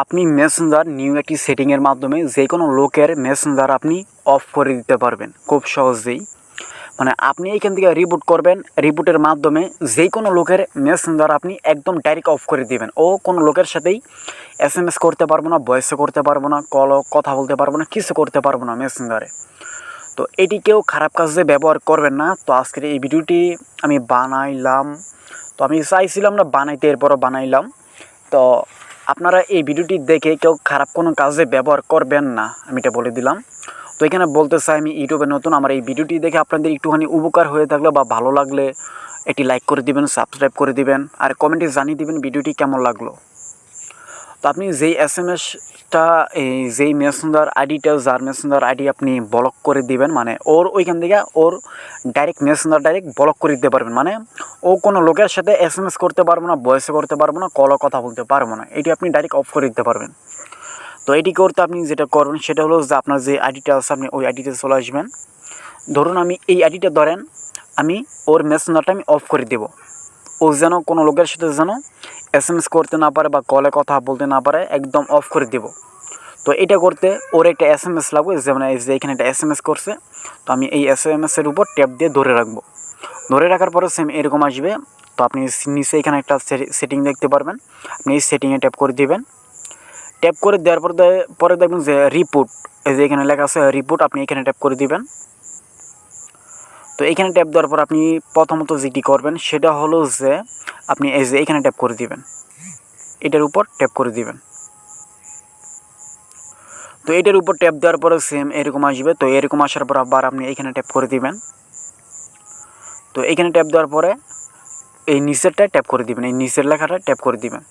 আপনি Messenger new একটি সেটিংয়ের মাধ্যমে যে কোনো লোকের মেসেঞ্জার আপনি অফ করে দিতে পারবেন খুব সহজেই। মানে আপনি এইখান থেকে রিবুট করবেন রিবুটের মাধ্যমে যে কোনো লোকের মেসেঞ্জার আপনি একদম ডাইরেক্ট অফ করে দিবেন। ও কোনো লোকের সাথেই এস এম এস করতে পারব না ভয়েসও করতে পারব না কলও কথা বলতে পারব না, কিছু করতে পারব না মেসেঞ্জারে তো এটি কেউ খারাপ কাজে ব্যবহার করবেন না। তো আজকের এই ভিডিওটি আমি বানাইলাম। তো আমি চাইছিলাম না বানাইতে, এরপরও বানাইলাম। তো আপনারা এই ভিডিওটি দেখে কেউ খারাপ কোনো কাজে ব্যবহার করবেন না, আমি এটা বলে দিলাম। তো এখানে বলতে চাই, আমি ইউটিউবে নতুন, আমার এই ভিডিওটি দেখে আপনাদের একটুখানি উপকার হয়ে থাকলে বা ভালো লাগলে এটি লাইক করে দিবেন সাবস্ক্রাইব করে দিবেন, আর কমেন্টে জানিয়ে দিবেন ভিডিওটি কেমন লাগল। তো আপনি যেই এস এম এসটা এই যেই মেসেঞ্জার আইডিটা যার মেসেঞ্জার আইডি আপনি ব্লক করে দিবেন মানে ওর ওইখান থেকে ওর ডাইরেক্ট মেসেঞ্জার ডাইরেক্ট ব্লক করে দিতে পারবেন। মানে ও কোনো লোকের সাথে এস এম এস করতে পারব না ভয়েসে করতে পারব না কলও কথা বলতে পারব না। এটি আপনি ডাইরেক্ট অফ করে দিতে পারবেন। তো এটি করতে আপনি যেটা করবেন, সেটা হলো যে আপনার যে আইডিটা আছে, আপনি ওই আইডিতে চলে আসবেন। ধরুন আমি এই আইডিটা ধরেন, আমি ওর মেসেঞ্জারটা আমি অফ করে দেবো। ও যেন কোনো লোকের সাথে যেন এস এম এস করতে না পারে বা কলে কথা বলতে না পারে, একদম অফ করে দেব। তো এটা করতে ওর একটা এস এম এস লাগবে যেমন এই যে এখানে একটা এস এম এস করছে, তো আমি এই এস এম এসের উপর ট্যাপ দিয়ে ধরে রাখব। ধরে রাখার পরে সেম এরকম আসবে, তো আপনি নিচে এখানে একটা সেটিং দেখতে পারবেন। আপনি এই সেটিংয়ে ট্যাপ করে দিবেন। ট্যাপ করে দেওয়ার পরে পরে দেখবেন যে রিপোর্ট এই যে এখানে লেখা আছে রিপোর্ট আপনি এখানে ট্যাপ করে দিবেন। তো এখানে ট্যাপ দেওয়ার পর আপনি প্রথমত যেটি করবেন, সেটা হলো যে আপনি এই যে এখানে ট্যাপ করে দিবেন। এটার উপর ট্যাপ করে দিবেন। তো এটার উপর ট্যাপ দেওয়ার পরে সেম এরকম আসবে। তো এরকম আসার পর আবার আপনি এখানে ট্যাপ করে দিবেন। তো এখানে ট্যাপ দেওয়ার পরে এই নিচেরটা ট্যাপ করে দিবেন। এই নিচের লেখাটা ট্যাপ করে দিবেন।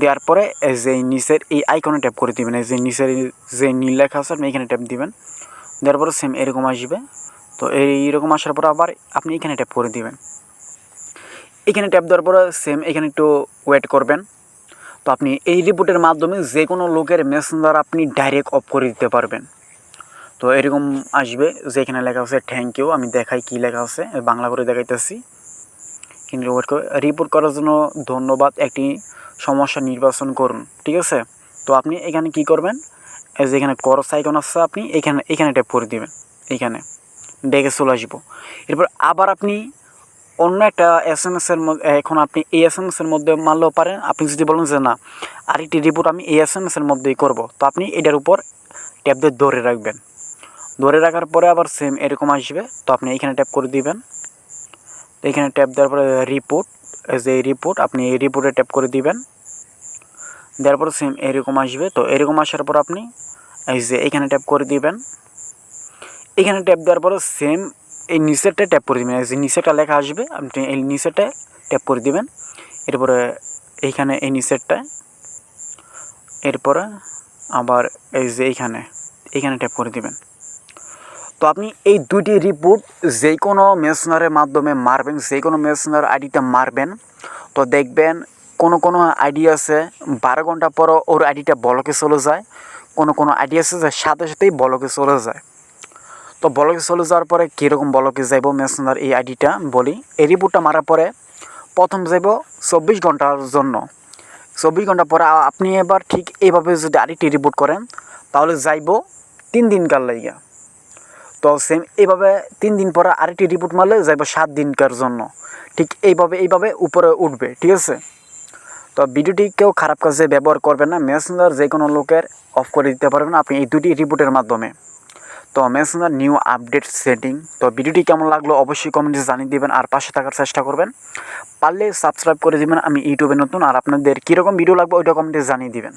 দেওয়ার পরে যে নিচের এই আইকনে ট্যাপ করে দিবেন। এই যে নিচের যে নীল লেখা আছে, আপনি এখানে ট্যাপ দিবেন। দেওয়ার পরে সেম এরকম আসবে। তো এইরকম আসার পর আবার আপনি এখানে ট্যাপ করে দিবেন। এখানে ট্যাপ দেওয়ার পরে সেম এখানে একটু ওয়েট করবেন। তো আপনি এই রিপোর্টের মাধ্যমে যে কোনো লোকের মেসেঞ্জার আপনি ডাইরেক্ট অফ করে দিতে পারবেন। তো এরকম আসবে যে এখানে লেখা আছে থ্যাংক ইউ আমি দেখাই কী লেখা আছে, বাংলা করে দেখাইতেছি। কিন্তু ওয়েট করে রিপোর্ট করার জন্য ধন্যবাদ, একটি সমস্যা নির্বাচন করুন, ঠিক আছে? তো আপনি এখানে কি করবেন? যে এখানে করস আইকন আছে, আপনি এখানে এখানে ট্যাপ করে দিবেন এইখানে ডেকে চলে আসব। এরপর আবার আপনি অন্য একটা এস এম এসের এখন আপনি এই এস এম এসের মধ্যে মারলেও পারেন। আপনি যদি বলেন যে না আরেকটি রিপোর্ট আমি এই এস এম এসের মধ্যেই করব, তো আপনি এটার উপর ট্যাপ দিয়ে ধরে রাখবেন। ধরে রাখার পরে আবার সেম এরকম আসবে, তো আপনি এখানে ট্যাপ করে দিবেন। তো এখানে ট্যাপ দেওয়ার পরে রিপোর্ট যে রিপোর্ট আপনি এই রিপোর্টে ট্যাপ করে দিবেন। দেওয়ার পরে সেম এরকম আসবে, তো এরকম আসার পর আপনি এই যে এখানে ট্যাপ করে দিবেন। এখানে ট্যাপ দেওয়ার পরে সেম এই নিচেরটা ট্যাপ করে দিবেন। যে নিচেরটা লেখা আসবে, আপনি এই নিচেরটা ট্যাপ করে দিবেন। এরপরে এইখানে এই নিচেরটা এরপরে আবার এই যে এইখানে এইখানে ট্যাপ করে দিবেন। তো আপনি এই দুইটি রিপোর্ট যে কোনো মেশনারের মাধ্যমে মারবেন যে কোনো মেশনার আইডিটা মারবেন। তো দেখবেন কোনো কোনো আইডি আছে, বারো ঘণ্টা পর ওর আইডিটা বলকে চলে যায়। কোনো কোনো আইডি আছে যে সাথে সাথেই বলকে চলে যায়। তো বলকে চলে যাওয়ার পরে কীরকম বলকে যাইব মেসেঞ্জার এই আইডিটা বলি। এই রিপোর্টটা মারার পরে প্রথম যাইব চব্বিশ ঘণ্টার জন্য। চব্বিশ ঘণ্টা পরে আপনি এবার ঠিক এইভাবে যদি আরেকটি রিপোর্ট করেন, তাহলে যাইব তিন দিনকার লাইগা। তো সেম এইভাবে তিন দিন পরে আরেকটি রিপোর্ট মারলে যাইব সাত দিনকার জন্য। ঠিক এইভাবে এইভাবে উপরে উঠবে, ঠিক আছে? তো ভিডিওটি কেউ খারাপ কাজে ব্যবহার করবেন না মেসেঞ্জার যে কোনো লোকের অফ করে দিতে পারবেন আপনি এই দুটি রিপোর্টের মাধ্যমে। তো মেসেঞ্জার নিউ আপডেট সেটিং তো ভিডিওটি কেমন লাগল অবশ্যই কমেন্টে জানিয়ে দেবেন আর পাশে থাকার চেষ্টা করবেন। পারলে সাবস্ক্রাইব করে দেবেন, আমি ইউটিউবে নতুন আর আপনাদের কীরকম ভিডিও লাগবে ওইটা কমেন্টে জানিয়ে দিবেন।